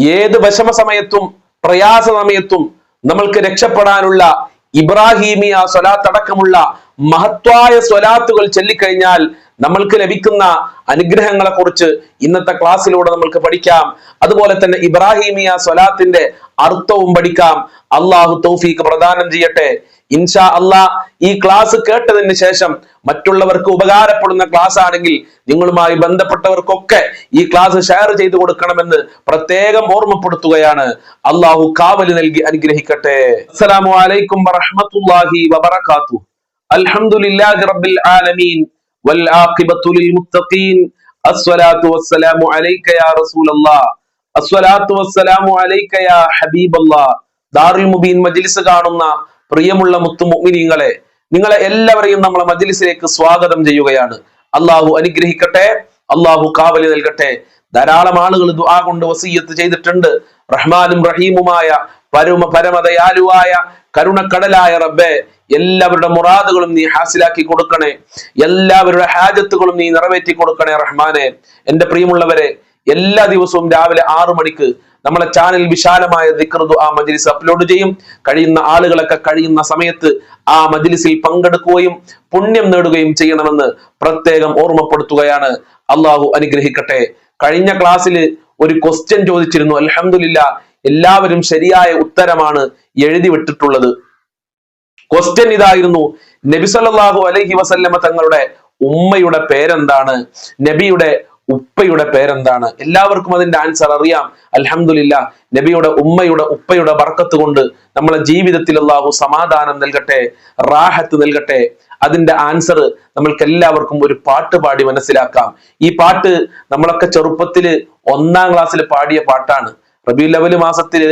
ഏത് വിഷമ സമയത്തും പ്രയാസ സമയത്തും നമ്മൾക്ക് രക്ഷപ്പെടാനുള്ള ഇബ്രാഹീമിയ സ്വലാത്ത് അടക്കമുള്ള മഹത്വായ സ്വലാത്തുകൾ ചൊല്ലിക്കഴിഞ്ഞാൽ നമ്മൾക്ക് ലഭിക്കുന്ന അനുഗ്രഹങ്ങളെ കുറിച്ച് ഇന്നത്തെ ക്ലാസ്സിലൂടെ നമ്മൾക്ക് പഠിക്കാം. അതുപോലെ തന്നെ ഇബ്രാഹീമിയ സ്വലാത്തിന്റെ അർത്ഥവും പഠിക്കാം. അള്ളാഹു തൗഫീഖ് പ്രദാനം ചെയ്യട്ടെ. ഇൻഷാ അള്ളാ ഈ ക്ലാസ് കേട്ടതിന് ശേഷം മറ്റുള്ളവർക്ക് ഉപകാരപ്പെടുന്ന ക്ലാസ് ആണെങ്കിൽ നിങ്ങളുമായി ബന്ധപ്പെട്ടവർക്കൊക്കെ ഈ ക്ലാസ് ഷെയർ ചെയ്തു കൊടുക്കണമെന്ന് പ്രത്യേകം ഓർമ്മപ്പെടുത്തുകയാണ്. അള്ളാഹു കാവൽ നൽകി അനുഗ്രഹിക്കട്ടെ. അസ്സലാമു അലൈക്കും വറഹ്മത്തുള്ളാഹി വബറകാതുഹു. അൽഹംദുലില്ലാഹി റബ്ബിൽ ആലമീൻ. വൽ ആഖിബത്തു ലിൽ മുത്തഖീൻ. അസ്സലാത്തു വസ്സലാമു അലൈക യാ റസൂലല്ലാഹ് അസ്സലാത്തു വസ്സലാമു അലൈക യാ ഹബീബല്ലാഹ് ദാറുൽ മുബീൻ മജ്ലിസ് കാണുന്ന പ്രിയമുള്ള മുത്തു മുഅ്മിനീങ്ങളെ നിങ്ങളെ എല്ലാവരെയും നമ്മളെ മജ്ലിസിലേക്ക് സ്വാഗതം ചെയ്യുകയാണ്. അള്ളാഹു അനുഗ്രഹിക്കട്ടെ അള്ളാഹു കാവലി നൽകട്ടെ. ധാരാളം ആളുകൾ ദുആ കൊണ്ട് വസീയത്ത് ചെയ്തിട്ടുണ്ട്. റഹ്മാനും റഹീമുമായ പരമ പരമതയാലുവായ കരുണക്കടലായ റബ്ബെ എല്ലാവരുടെ മുറാദുകളും നീ ഹാസിലാക്കി കൊടുക്കണേ. എല്ലാവരുടെ ഹാജത്തുകളും നീ നിറവേറ്റി കൊടുക്കണേ റഹ്മാനെ. എന്റെ പ്രിയമുള്ളവരെ എല്ലാ ദിവസവും രാവിലെ ആറു മണിക്ക് നമ്മളെ ചാനൽ വിശാലമായ ദിക്റുദു ആ മജ്ലിസ് അപ്ലോഡ് ചെയ്യും. കഴിയുന്ന ആളുകളൊക്കെ കഴിയുന്ന സമയത്ത് ആ മജ്ലിസിൽ പങ്കെടുക്കുകയും പുണ്യം നേടുകയും ചെയ്യണമെന്ന് പ്രത്യേകം ഓർമ്മപ്പെടുത്തുകയാണ്. അള്ളാഹു അനുഗ്രഹിക്കട്ടെ. കഴിഞ്ഞ ക്ലാസ്സിൽ ഒരു ക്വസ്റ്റ്യൻ ചോദിച്ചിരുന്നു. അലഹമില്ല എല്ലാവരും ശരിയായ ഉത്തരമാണ് എഴുതി വിട്ടിട്ടുള്ളത്. ക്വസ്റ്റ്യൻ ഇതായിരുന്നു. നബി സല്ലല്ലാഹു അലൈഹി വസല്ലമ തങ്ങളുടെ ഉമ്മയുടെ പേരെന്താണ്? നബിയുടെ ഉപ്പയുടെ പേരെന്താണ്? എല്ലാവർക്കും അതിന്റെ ആൻസർ അറിയാം. അൽഹംദുലില്ല നബിയുടെ ഉമ്മയുടെ ഉപ്പയുടെ ബർക്കത്ത് കൊണ്ട് നമ്മളെ ജീവിതത്തിൽ അള്ളാഹു സമാധാനം നൽകട്ടെ റാഹത്ത് നൽകട്ടെ. അതിന്റെ ആൻസർ നമ്മൾക്ക് എല്ലാവർക്കും ഒരു പാട്ട് പാടി മനസ്സിലാക്കാം. ഈ പാട്ട് നമ്മളൊക്കെ ചെറുപ്പത്തിൽ ഒന്നാം ക്ലാസ്സിൽ പാടിയ പാട്ടാണ്. റബി ലെവൽ മാസത്തിൽ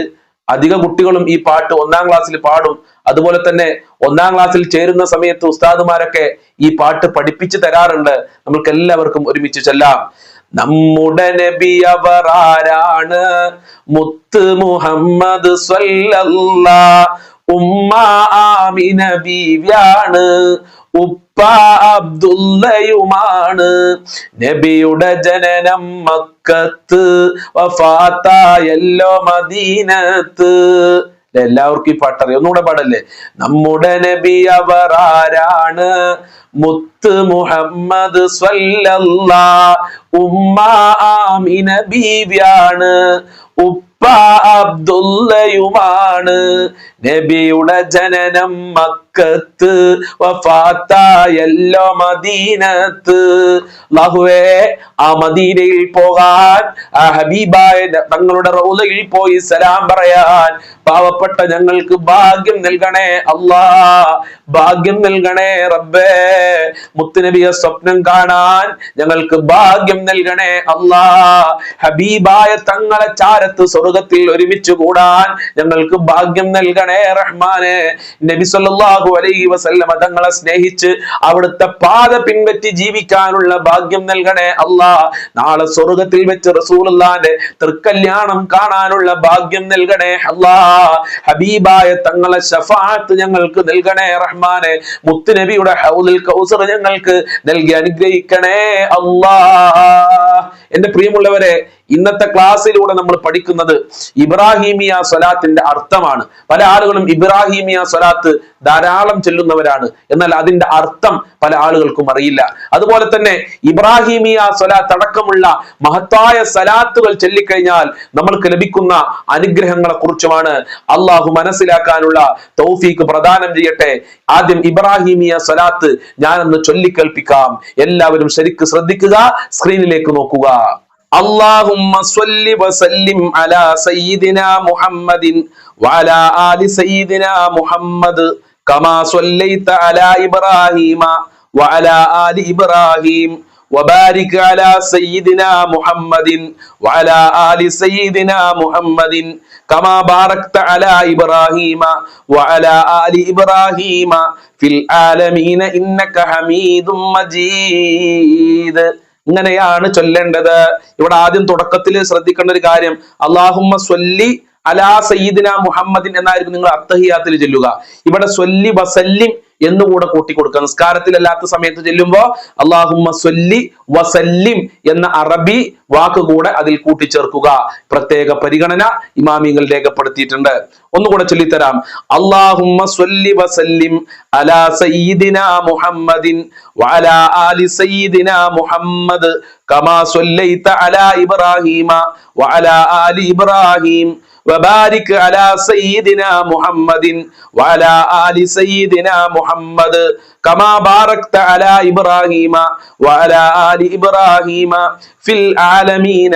അധിക കുട്ടികളും ഈ പാട്ട് ഒന്നാം ക്ലാസ്സിൽ പാടും. അതുപോലെ തന്നെ ഒന്നാം ക്ലാസ്സിൽ ചേരുന്ന സമയത്ത് ഉസ്താദുമാരൊക്കെ ഈ പാട്ട് പഠിപ്പിച്ചു തരാറുണ്ട്. നമ്മൾക്ക് എല്ലാവർക്കും ഒരുമിച്ച് ചൊല്ലാം. നമ്മുടെ നബി അവർ ആരാണ്? മുത്ത് മുഹമ്മദ് സ്വല്ലല്ലാ ഉമ്മ ആമിന ബീവ്യാണ് ഉപ്പ അബ്ദുല്ലയുമാണ് നബിയുടെ ജനനം മക്കത്ത് വഫാത്തായല്ലോ മദീനത്ത്. എല്ലാവർക്കും ഈ പാട്ടറിയാം ഒന്നുകൂടെ പാടല്ലേ? നമ്മുടെ നബി അവർ ആരാണ്? മുത്ത് മുഹമ്മദ് ഉമ്മ ഉപ്പ അബ്ദുള്ളയുമാണ്. നബിയുടെ ജനനം മക്കത്ത് വഫാത്തായല്ലോ മദീനത്ത്. ലഹുവേ ആ മദീനയിൽ പോകാൻ ആ ഹബീബായ തങ്ങളുടെ റൗലയിൽ പോയി സലാം പറയാൻ പാവപ്പെട്ട ഞങ്ങൾക്ക് ഭാഗ്യം നൽകണേ അല്ലാ ഭാഗ്യം നൽകണേ റബ്ബേ. മുത്തുനബിയെ സ്വപ്നം കാണാൻ ഞങ്ങൾക്ക് ഭാഗ്യം നൽകണേ അല്ലാ ഹബീബായ തങ്ങളെ ചാരത്ത് സ്വർഗത്തിൽ ഒരുമിച്ച് കൂടാൻ ഞങ്ങൾക്ക് ഭാഗ്യം നൽകണേ നബി സല്ലല്ലാഹു അലൈഹി വസല്ലമ തങ്ങളെ സ്നേഹിച്ച് അവിടുത്തെ പാത പിൻപറ്റി ജീവിക്കാനുള്ള ഭാഗ്യം നൽകണേ അല്ലാ. നാളെ സ്വർഗത്തിൽ വെച്ച് റസൂലുള്ളാന്റെ തൃക്കല്യാണം കാണാനുള്ള ഭാഗ്യം നൽകണേ അല്ലാ. ഹബീബായ തങ്ങളെ ഷഫാത്ത് ഞങ്ങൾക്ക് നൽകണേ റഹ്മാനെ. മുത്തുനബിയുടെ ഹൗദിൽ കൗസർ ഞങ്ങൾക്ക് നൽകി അനുഗ്രഹിക്കണേ അല്ലാ. എന്റെ പ്രിയമുള്ളവരെ ഇന്നത്തെ ക്ലാസ്സിലൂടെ നമ്മൾ പഠിക്കുന്നത് ഇബ്രാഹിമിയ സ്വലാത്തിന്റെ അർത്ഥമാണ്. പല ആളുകളും ഇബ്രാഹിമിയ സ്വലാത്ത് ധാരാളം ചെല്ലുന്നവരാണ്. എന്നാൽ അതിന്റെ അർത്ഥം പല ആളുകൾക്കും അറിയില്ല. അതുപോലെ തന്നെ ഇബ്രാഹിമിയ സ്വലാത്ത് അടക്കമുള്ള മഹത്തായ സലാത്തുകൾ ചൊല്ലിക്കഴിഞ്ഞാൽ നമ്മൾക്ക് ലഭിക്കുന്ന അനുഗ്രഹങ്ങളെ കുറിച്ചുമാണ് അള്ളാഹു മനസ്സിലാക്കാനുള്ള തൗഫീക്ക് പ്രദാനം ചെയ്യട്ടെ. ആദ്യം ഇബ്രാഹിമിയ സ്വലാത്ത് ഞാനൊന്ന് ചൊല്ലിക്കേൽപ്പിക്കാം. എല്ലാവരും ശരിക്ക് ശ്രദ്ധിക്കുക സ്ക്രീനിലേക്ക് നോക്കുക. اللهم صل وسلم على سيدنا محمد وعلى آل سيدنا محمد كما صليت على إبراهيم وعلى آل إبراهيم وبارك على سيدنا محمد وعلى آل سيدنا محمد كما باركت على إبراهيم وعلى آل إبراهيم في العالمين إنك حميد مجيد ഇങ്ങനെയാണ് ചൊല്ലേണ്ടത്. ഇവിടെ ആദ്യം തുടക്കത്തിൽ ശ്രദ്ധിക്കേണ്ട ഒരു കാര്യം അള്ളാഹുമ്മ സ്വല്ലി അലാ സയ്യിദിന മുഹമ്മദിൻ എന്നായിരിക്കും നിങ്ങൾ അത്തഹിയാത്തിൽ ചൊല്ലുക. ഇവിടെ സ്വല്ലി വസല്ലിം എന്നുകൂടെ കൂട്ടിക്കൊടുക്കുക. നിസ്കാരത്തിലല്ലാത്ത സമയത്ത് ചെല്ലുമ്പോ അള്ളാഹുമ്മ സ്വല്ലി വസല്ലിം എന്ന അറബി വാക്ക് കൂടെ അതിൽ കൂട്ടിച്ചേർക്കുക. പ്രത്യേക പരിഗണന ഇമാമിങ്ങൾ രേഖപ്പെടുത്തിയിട്ടുണ്ട്. ഒന്നുകൂടെ ചൊല്ലിത്തരാം. അള്ളാഹുമ്മ വസല്ലിം അലാ സയ്യിദിന മുഹമ്മദിൻ വഅലാ ആലി മുഹമ്മദ് കമാ സ്വല്ലൈത അലാ ഇബ്രാഹീമ വഅലാ ആലി ഇബ്രാഹീം വബാരിക് അലാ സയ്യിദിന മുഹമ്മദിൻ വഅലാ ആലി സയ്യിദിന മുഹമ്മദ് കമാ ബാറക്ത അലാ ഇബ്രാഹീമ വഅലാ ആലി ഇബ്രാഹീമ ഫിൽ ആലമീന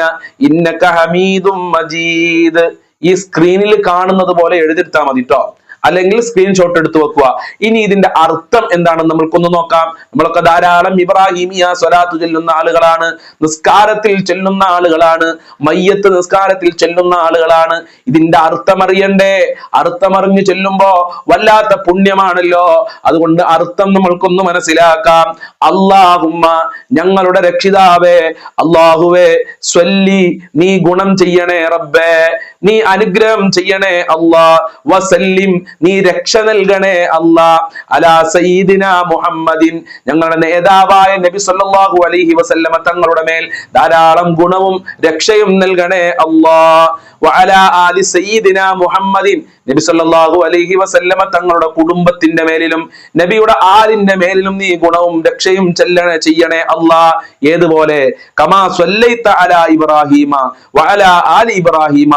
ഇന്നക ഹമീദും മജീദ്. ഈ സ്ക്രീനിൽ കാണുന്നത് പോലെ എഴുതിയെടുത്താൽ മതി കേട്ടോ അല്ലെങ്കിൽ സ്ക്രീൻഷോട്ട് എടുത്ത് വെക്കുക. ഇനി ഇതിന്റെ അർത്ഥം എന്താണെന്ന് നമ്മൾക്കൊന്ന് നോക്കാം. നമ്മളൊക്കെ ധാരാളം ഇബ്രാഹിമിയ സ്വലാത്ത് ചെല്ലുന്ന ആളുകളാണ്. നിസ്കാരത്തിൽ ചെല്ലുന്ന ആളുകളാണ്. മയ്യത്ത് നിസ്കാരത്തിൽ ചെല്ലുന്ന ആളുകളാണ്. ഇതിന്റെ അർത്ഥം അറിയണ്ടേ അർത്ഥമറിഞ്ഞ് ചെല്ലുമ്പോ വല്ലാത്ത പുണ്യമാണല്ലോ. അതുകൊണ്ട് അർത്ഥം നമ്മൾക്കൊന്ന് മനസ്സിലാക്കാം. അള്ളാഹുമ്മ ഞങ്ങളുടെ രക്ഷിതാവേ അള്ളാഹുവേ സ്വല്ലി നീ ഗുണം ചെയ്യണേ റബ്ബേ. നീ അനുഗ്രഹം ചെയ്യണേ അള്ളാ വസല്ലിം നീ രക്ഷ നൽകണേ അല്ലാ. അലാ സയ്യിദിന മുഹമ്മദിൻ. ഞങ്ങളുടെ നേതാവായ നബി സല്ലല്ലാഹു അലൈഹി വസല്ലമ തങ്ങളുടെ മേൽ ധാരാളം ഗുണവും രക്ഷയും നൽകണേ അല്ലാ. വഅലാ ആലി സയ്യിദിന മുഹമ്മദിൻ. നബി സല്ലല്ലാഹു അലൈഹി വസല്ലമ തങ്ങളുടെ കുടുംബത്തിന്റെ മേലിലും നബിയുടെ ആലിന്റെ മേലിലും നീ ഗുണവും രക്ഷയും ചെല്ലണ ചെയ്യണേ അല്ലാ. ഏതുപോലെ? കമാ സല്ലൈത അലാ ഇബ്രാഹീമ വഅല ആലി ഇബ്രാഹീമ.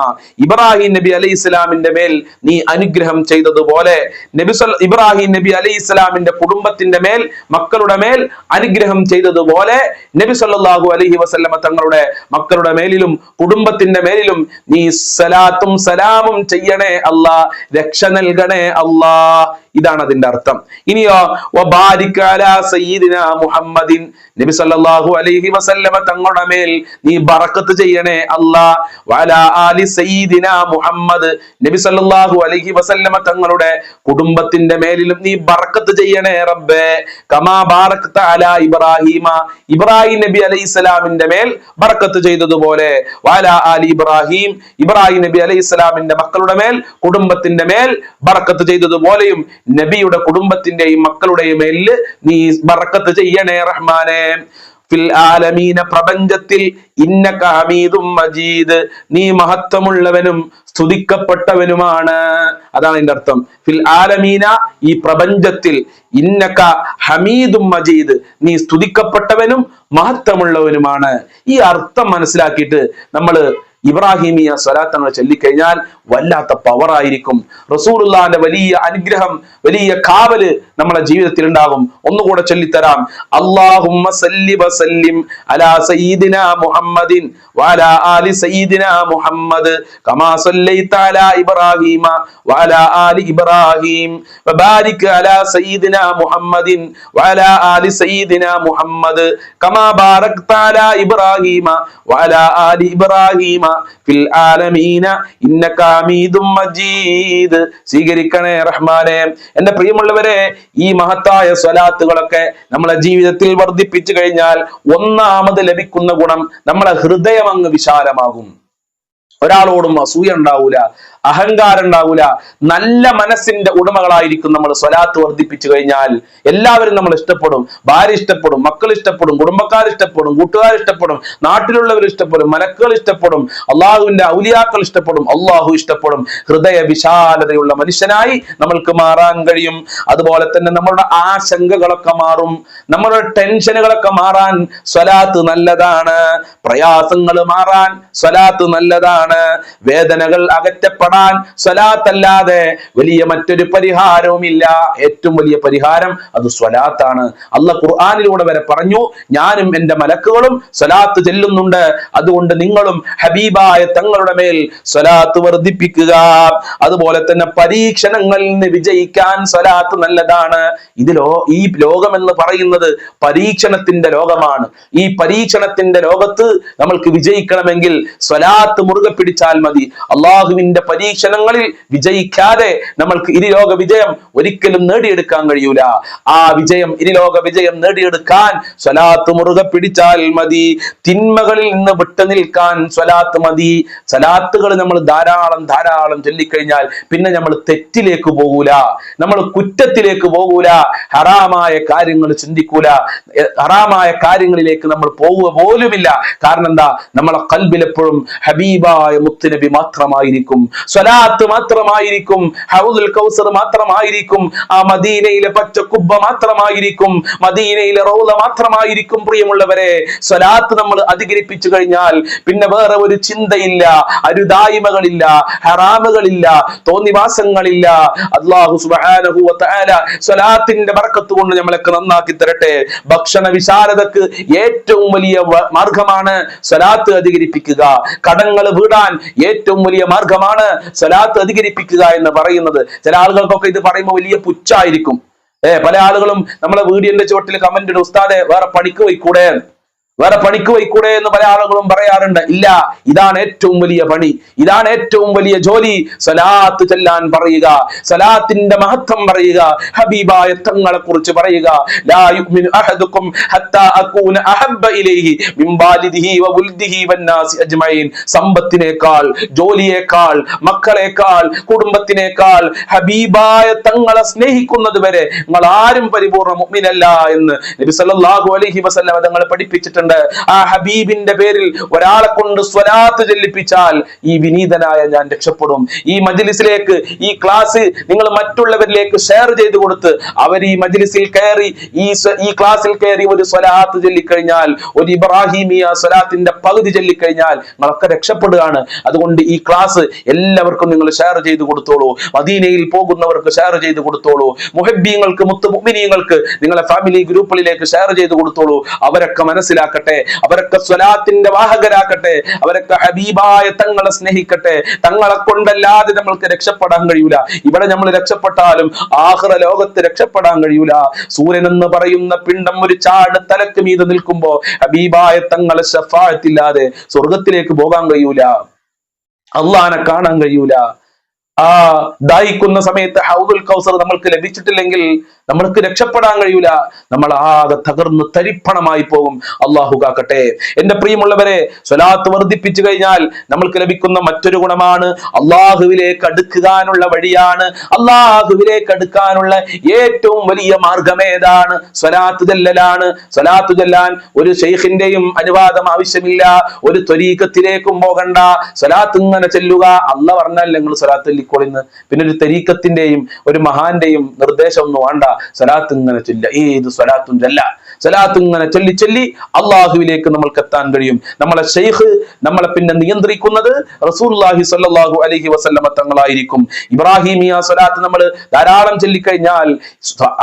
ഇബ്രാഹിം നബി അലൈഹി ഇസ്ലാമിന്റെ മേൽ നീ അനുഗ്രഹം ചെയ്തതുപോലെ നബി ഇബ്രാഹിം നബി അലൈഹി ഇസ്ലാമിന്റെ കുടുംബത്തിന്റെ മേൽ മക്കളുടെ മേൽ അനുഗ്രഹം ചെയ്തതുപോലെ നബി സല്ലല്ലാഹു അലൈഹി വസല്ലമ തങ്ങളുടെ മക്കളുടെ മേലിലും കുടുംബത്തിന്റെ മേലിലും നീ സലാത്തും സലാമും ചെയ്യണേ അല്ലാ രക്ഷ നൽകണേ അല്ലാ ഇതാണ് അതിന്റെ അർത്ഥം. ഇനിയോ മുഹമ്മദിൻ. നബി സല്ലല്ലാഹു അലൈഹി വസല്ലമ തങ്ങളുടെ മേൽ നീ ബറക്കത്ത് ചെയ്യണേ അല്ലാ. വഅലാ ആലി സയ്യിദിന മുഹമ്മദ്. നബി സല്ലല്ലാഹു അലൈഹി വസല്ലമ തങ്ങളുടെ കുടുംബത്തിന്റെ മേലിലും നീ ബറക്കത്ത് ചെയ്യണേ റബ്ബേ. കമാ ബാറക്ത അലാ ഇബ്രാഹിമ. ഇബ്രാഹിം നബി അലൈഹി സ്വലാമിന്റെ മേൽ ബറക്കത്ത് ചെയ്തതുപോലെ. വാല ആലി ഇബ്രാഹിം. ഇബ്രാഹിം നബി അലൈഹി സ്വലാമിന്റെ മക്കളുടെ മേൽ കുടുംബത്തിന്റെ മേൽ ബറക്കത്ത് ചെയ്തതുപോലെയും നബിയുടെ കുടുംബത്തിന്റെയും മക്കളുടെയും മേലിൽ നീ ബറക്കത്ത് ചെയ്യണേ റഹ്മാനെ. ഫിൽ ആലമീന പ്രപഞ്ചത്തിൽ ഇന്ന ഹമീദും മജീദ്. നീ മഹത്വമുള്ളവനും സ്തുതിക്കപ്പെട്ടവനുമാണ്. അതാണ് എന്റെ അർത്ഥം. ഫിൽ ആലമീന ഈ പ്രപഞ്ചത്തിൽ ഇന്നക ഹമീദും മജീദ്. നീ സ്തുതിക്കപ്പെട്ടവനും മഹത്വമുള്ളവനുമാണ്. ഈ അർത്ഥം മനസ്സിലാക്കിയിട്ട് നമ്മൾ ഇബ്രാഹിമിയ സ്വലാത്തങ്ങൾ ചൊല്ലിക്കഴിഞ്ഞാൽ വല്ലാത്ത പവർ ആയിരിക്കും. റസൂലുള്ളാന്റെ വലിയ അനുഗ്രഹം വലിയ കാവൽ നമ്മളെ ജീവിതത്തിൽ ഉണ്ടാകും. ഒന്നുകൂടെ ചൊല്ലിത്തരാം. അല്ലാഹുമ്മ സല്ലി അലാ മുഹമ്മദിൻ ആലി മുഹമ്മദ് കമാ സല്ലൈത ആലി വബാരിക് അലാ മുഹമ്മദിൻ ആലി മുഹമ്മദ് ആലി ഇബ്രാഹീമ ഫിൽ ആലമീന മജീദ്. സ്വീകരിക്കണേ റഹ്മാനെ. എന്റെ പ്രിയമുള്ളവരെ ഈ മഹത്തായ സ്വലാത്തുകളൊക്കെ നമ്മളെ ജീവിതത്തിൽ വർദ്ധിപ്പിച്ചു കഴിഞ്ഞാൽ ഒന്നാമത് ലഭിക്കുന്ന ഗുണം നമ്മളെ ഹൃദയം അങ്ങ് വിശാലമാകും. ഒരാളോടും അസൂയ ഉണ്ടാവൂല. അഹങ്കാരം ഉണ്ടാവൂല നല്ല മനസ്സിന്റെ ഉടമകളായിരിക്കും നമ്മൾ സ്വലാത്ത് വർദ്ധിപ്പിച്ചു കഴിഞ്ഞാൽ. എല്ലാവരും നമ്മൾ ഇഷ്ടപ്പെടും. ഭാര്യ ഇഷ്ടപ്പെടും മക്കൾ ഇഷ്ടപ്പെടും കുടുംബക്കാർ ഇഷ്ടപ്പെടും കൂട്ടുകാർ ഇഷ്ടപ്പെടും നാട്ടിലുള്ളവർ ഇഷ്ടപ്പെടും മലക്കുകൾ ഇഷ്ടപ്പെടും അള്ളാഹുവിന്റെ ഔലിയാക്കൾ ഇഷ്ടപ്പെടും അള്ളാഹു ഇഷ്ടപ്പെടും. ഹൃദയ വിശാലതയുള്ള മനുഷ്യനായി നമ്മൾക്ക് മാറാൻ കഴിയും. അതുപോലെ തന്നെ നമ്മളുടെ ആശങ്കകളൊക്കെ മാറും. നമ്മളുടെ ടെൻഷനുകളൊക്കെ മാറാൻ സ്വലാത്ത് നല്ലതാണ്. പ്രയാസങ്ങൾ മാറാൻ സ്വലാത്ത് നല്ലതാണ്. വേദനകൾ അകറ്റപ്പെടാൻ സ്വലാത്തല്ലാതെ വലിയ മറ്റൊരു പരിഹാരവും ഇല്ല ഏറ്റവും വലിയ പരിഹാരം അത് സ്വലാത്താണ്. അല്ല ഖുർആാനിലൂടെ വരെ പറഞ്ഞു ഞാനും എന്റെ മലക്കുകളും സ്വലാത്ത് ചെല്ലുന്നുണ്ട്. അതുകൊണ്ട് നിങ്ങളും ഹബീബായ തങ്ങളുടെ മേൽ സ്വലാത്ത് വർദ്ധിപ്പിക്കുക. അതുപോലെ തന്നെ പരീക്ഷണങ്ങളിൽ നിന്ന് വിജയിക്കാൻ സ്വലാത്ത് നല്ലതാണ്. ഇതിലോ ഈ ലോകം എന്ന് പറയുന്നത് പരീക്ഷണത്തിന്റെ ലോകമാണ്. ഈ പരീക്ഷണത്തിന്റെ ലോകത്ത് നമ്മൾക്ക് വിജയിക്കണമെങ്കിൽ സ്വലാത്ത് മുറുകെ പിടിച്ചാൽ മതി. അള്ളാഹുവിന്റെ പരീക്ഷണങ്ങളിൽ വിജയിക്കാതെ നമ്മൾക്ക് ഇരുലോക വിജയം ഒരിക്കലും നേടിയെടുക്കാൻ കഴിയൂല. ആ വിജയം ഇരുലോക വിജയം നേടിയെടുക്കാൻ സ്വലാത്ത് മുറുകെ പിടിച്ചാൽ മതി. തിന്മകളിൽ നിന്ന് വിട്ടു നിൽക്കാൻ സ്വലാത്ത് മതി. സ്വലാത്തുകൾ നമ്മൾ ധാരാളം ധാരാളം ചൊല്ലിക്കഴിഞ്ഞാൽ പിന്നെ നമ്മൾ തെറ്റിലേക്ക് പോകൂല. നമ്മൾ കുറ്റത്തിലേക്ക് പോകൂല. ഹറാമായ കാര്യങ്ങൾ ചിന്തിക്കൂല. ഹറാമായ കാര്യങ്ങളിലേക്ക് നമ്മൾ പോവുക പോലുമില്ല. കാരണം എന്താ? നമ്മളെ കൽബിലെപ്പോഴും ഹബീബായ മുത്തുനബി മാത്രമായിരിക്കും സ്വലാത്ത് മാത്രമായിരിക്കും ഹൗദുൽ കൗസർ മാത്രമായിരിക്കും ആ മദീനയിലെ പച്ച കുബ്ബ മാത്രമായിരിക്കും മദീനയിലെ റൗദ മാത്രമായിരിക്കും പ്രിയമുള്ളവരെ. സ്വലാത്ത് നമ്മൾ അധികരിപ്പിച്ചു കഴിഞ്ഞാൽ പിന്നെ വേറെ ഒരു ചിന്തയില്ല അരുതായ്മകളില്ല ഹറാമുകളില്ല തോന്നിവാസങ്ങളില്ല. അള്ളാഹു തആല സ്വലാത്തിന്റെ ബർക്കത്ത് കൊണ്ട് നമ്മളൊക്കെ നന്നാക്കി തരട്ടെ. ഭക്ഷണ വിശാലതക്ക് ഏറ്റവും വലിയ മാർഗമാണ് സ്വലാത്ത് അധികരിപ്പിക്കുക. കടങ്ങൾ വീടാൻ ഏറ്റവും വലിയ മാർഗമാണ് സ്വലാത്ത് അധികരിപ്പിക്കുക എന്ന് പറയുന്നത്. ചില ആളുകൾക്കൊക്കെ ഇത് പറയുമ്പോൾ വലിയ പുച്ഛായിരിക്കും. ഏഹ് പല ആളുകളും നമ്മളെ വീഡിയോന്റെ ചുവട്ടിൽ കമന്റ് ഇടും ഉസ്താദെ വേറെ പണിക്ക് പോയിക്കൂടെ? വേറെ പണിക്ക് പോയിക്കൂടെ എന്ന് പല ആളുകളും പറയാറുണ്ട്. ഇല്ല ഇതാണ് ഏറ്റവും വലിയ പണി. ഇതാണ് ഏറ്റവും വലിയ ജോലി. സലാത്ത് ചെല്ലാൻ പറയുക. സലാത്തിന്റെ മഹത്വം പറയുക. ഹബീബായ തങ്ങളെ കുറിച്ച് പറയുക സമ്പത്തിനേക്കാൾ ജോലിയേക്കാൾ മക്കളേക്കാൾ കുടുംബത്തിനേക്കാൾ ഹബീബായ തങ്ങളെ സ്നേഹിക്കുന്നത് വരെ നിങ്ങൾ ആരും പരിപൂർണ മുഗ്മിനല്ല എന്ന് നബി സല്ലല്ലാഹു അലൈഹി വസല്ലം തങ്ങളെ പഠിപ്പിച്ചിട്ടുണ്ട്. ആ ഹബീബിന്റെ പേരിൽ ഒരാളെ കൊണ്ട് സ്വലാത്ത് ചെല്ലിപ്പിച്ചാൽ ഈ വിനീതനായ ഞാൻ രക്ഷപ്പെടും. ഈ മജ്ലിസിലേക്ക് ഈ ക്ലാസ് നിങ്ങൾ മറ്റുള്ളവരിലേക്ക് ഷെയർ ചെയ്തു കൊടുത്ത് അവർ ഈ മജ്ലിസിൽ കയറി ഈ ഈ ക്ലാസ്സിൽ കയറി ഒരു സ്വലാത്ത് ചൊല്ലിക്കഴിഞ്ഞാൽ ഒരു ഇബ്രാഹിമിയ സ്വലാത്തിന്റെ പകുതി ചൊല്ലിക്കഴിഞ്ഞാൽ നിങ്ങളൊക്കെ രക്ഷപ്പെടുകയാണ്. അതുകൊണ്ട് ഈ ക്ലാസ് എല്ലാവർക്കും നിങ്ങൾ ഷെയർ ചെയ്തു കൊടുത്തോളൂ. മദീനയിൽ പോകുന്നവർക്ക് ഷെയർ ചെയ്തു കൊടുത്തോളൂ. മുഹബീങ്ങൾക്ക് മുത്ത് മുഅ്മിനീങ്ങൾക്ക് നിങ്ങളെ ഫാമിലി ഗ്രൂപ്പുകളിലേക്ക് ഷെയർ ചെയ്തു കൊടുത്തോളൂ. അവരൊക്കെ മനസ്സിലാക്കട്ടെ അവരൊക്കെ സ്വലാത്തിന്റെ വാഹകരാക്കട്ടെ. അവരൊക്കെ ഹബീബായ തങ്ങളെ സ്നേഹിക്കട്ടെ. തങ്ങളെ കൊണ്ടല്ലാതെ നമ്മൾക്ക് രക്ഷപ്പെടാൻ കഴിയൂല. ഇവിടെ നമ്മൾ രക്ഷപ്പെട്ടാലും ആഹ്റ ലോകത്ത് രക്ഷപ്പെടാൻ കഴിയൂല. സൂര്യൻ എന്ന് പറയുന്ന പിണ്ടം ഒരു ചാട് തലക്ക് മീതെ നിൽക്കുമ്പോ ഹബീബായ തങ്ങളെ ഷഫായത്തില്ലാതെ സ്വർഗത്തിലേക്ക് പോകാൻ കഴിയൂല. അള്ളഹാനെ കാണാൻ കഴിയൂല. ആ ദാഹിക്കുന്ന സമയത്ത് ഹൗദുൽ കൗസർ നമ്മൾക്ക് ലഭിച്ചിട്ടില്ലെങ്കിൽ നമ്മൾക്ക് രക്ഷപ്പെടാൻ കഴിയൂല. നമ്മൾ ആകെ തകർന്ന് തരിപ്പണമായി പോകും. അള്ളാഹു കാക്കട്ടെ. എന്റെ പ്രിയമുള്ളവരെ സ്വലാത്ത് വർദ്ധിപ്പിച്ചു കഴിഞ്ഞാൽ നമ്മൾക്ക് ലഭിക്കുന്ന മറ്റൊരു ഗുണമാണ് അള്ളാഹുവിലേക്ക് അടുക്കാനുള്ള വഴിയാണ്. അള്ളാഹുവിലേക്ക് അടുക്കാനുള്ള ഏറ്റവും വലിയ മാർഗം ഏതാണ്? സ്വലാത്ത് ചെല്ലലാണ് സ്വലാത്ത് ചെല്ലാൻ ഒരു ഷെയ്ഖിന്റെയും അനുവാദം ആവശ്യമില്ല. ഒരു ത്വരീക്കത്തിലേക്കും പോകണ്ട. സ്വലാത്ത് ഇങ്ങനെ ചെല്ലുക. അല്ല പറഞ്ഞാൽ നിങ്ങൾ സ്വലാത്ത് ചൊല്ലിക്കോളിന്ന് പിന്നെ ഒരു തരീക്കത്തിന്റെയും ഒരു മഹാന്റെയും നിർദ്ദേശം ഒന്നും വേണ്ട. സ്വലാത്ത് ഇങ്ങനെ ചൊല്ല ഏത് സ്വലാത്തും ചൊല്ല. സ്വലാത്ത് ഇങ്ങനെ ചൊല്ലി ചൊല്ലി അള്ളാഹുവിലേക്ക് നമ്മൾക്ക് എത്താൻ കഴിയും. നമ്മളെ ഷെയ്ഖ് നമ്മളെ പിന്നെ നിയന്ത്രിക്കുന്നത് റസൂലുള്ളാഹി സല്ലാഹു അലഹി വസല്ലമ തങ്ങളായിരിക്കും. ഇബ്രാഹിമിയ സലാത്ത് നമ്മൾ ധാരാളം ചൊല്ലിക്കഴിഞ്ഞാൽ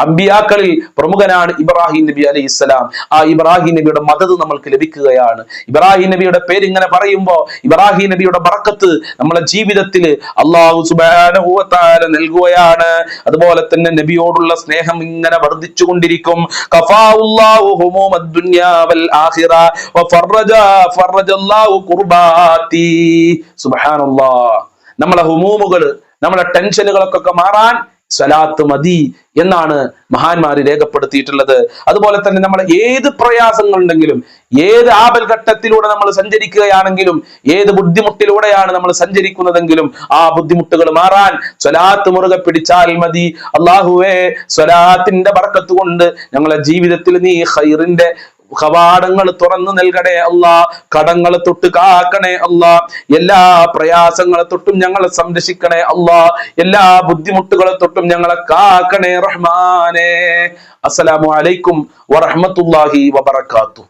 അമ്പിയാക്കളിൽ പ്രമുഖനാണ് ഇബ്രാഹിം നബി അലൈഹി ഇസ്ലാം ആ ഇബ്രാഹിം നബിയുടെ മദത് നമ്മൾക്ക് ലഭിക്കുകയാണ്. ഇബ്രാഹിം നബിയുടെ പേര് ഇങ്ങനെ പറയുമ്പോൾ ഇബ്രാഹിം നബിയുടെ ബറക്കത്ത് നമ്മളെ ജീവിതത്തിൽ അള്ളാഹു തആല നൽകുകയാണ്. അതുപോലെ തന്നെ നബിയോടുള്ള സ്നേഹം ഇങ്ങനെ വർദ്ധിച്ചു നമ്മളെ ഹുമൂമുകൾ നമ്മളെ ടെൻഷനുകളൊക്കെ മാറാൻ സ്വലാത്ത് മതി എന്നാണ് മഹാന്മാര് രേഖപ്പെടുത്തിയിട്ടുള്ളത്. അതുപോലെ തന്നെ നമ്മൾ ഏത് പ്രയാസങ്ങളുണ്ടെങ്കിലും ഏത് ആപൽഘട്ടത്തിലൂടെ നമ്മൾ സഞ്ചരിക്കുകയാണെങ്കിലും ഏത് ബുദ്ധിമുട്ടിലൂടെയാണ് നമ്മൾ സഞ്ചരിക്കുന്നതെങ്കിലും ആ ബുദ്ധിമുട്ടുകൾ മാറാൻ സ്വലാത്ത് മുറുകെ പിടിച്ചാൽ മതി. അള്ളാഹുവേ സ്വലാത്തിന്റെ ബർക്കത്ത് കൊണ്ട് ഞങ്ങളെ ജീവിതത്തിൽ നീ ഹൈറിന്റെ കവാടങ്ങൾ തുറന്നു നൽകണേ അല്ല. കടങ്ങൾ തൊട്ട് കാക്കണേ അല്ല. എല്ലാ പ്രയാസങ്ങളെ തൊട്ടും ഞങ്ങളെ സംരക്ഷിക്കണേ അല്ല. എല്ലാ ബുദ്ധിമുട്ടുകളെ തൊട്ടും ഞങ്ങളെ കാക്കണേ റഹ്മാനേ. അസ്സലാമു അലൈക്കും വറഹ്മത്തുള്ളാഹി വബറകാതുഹു.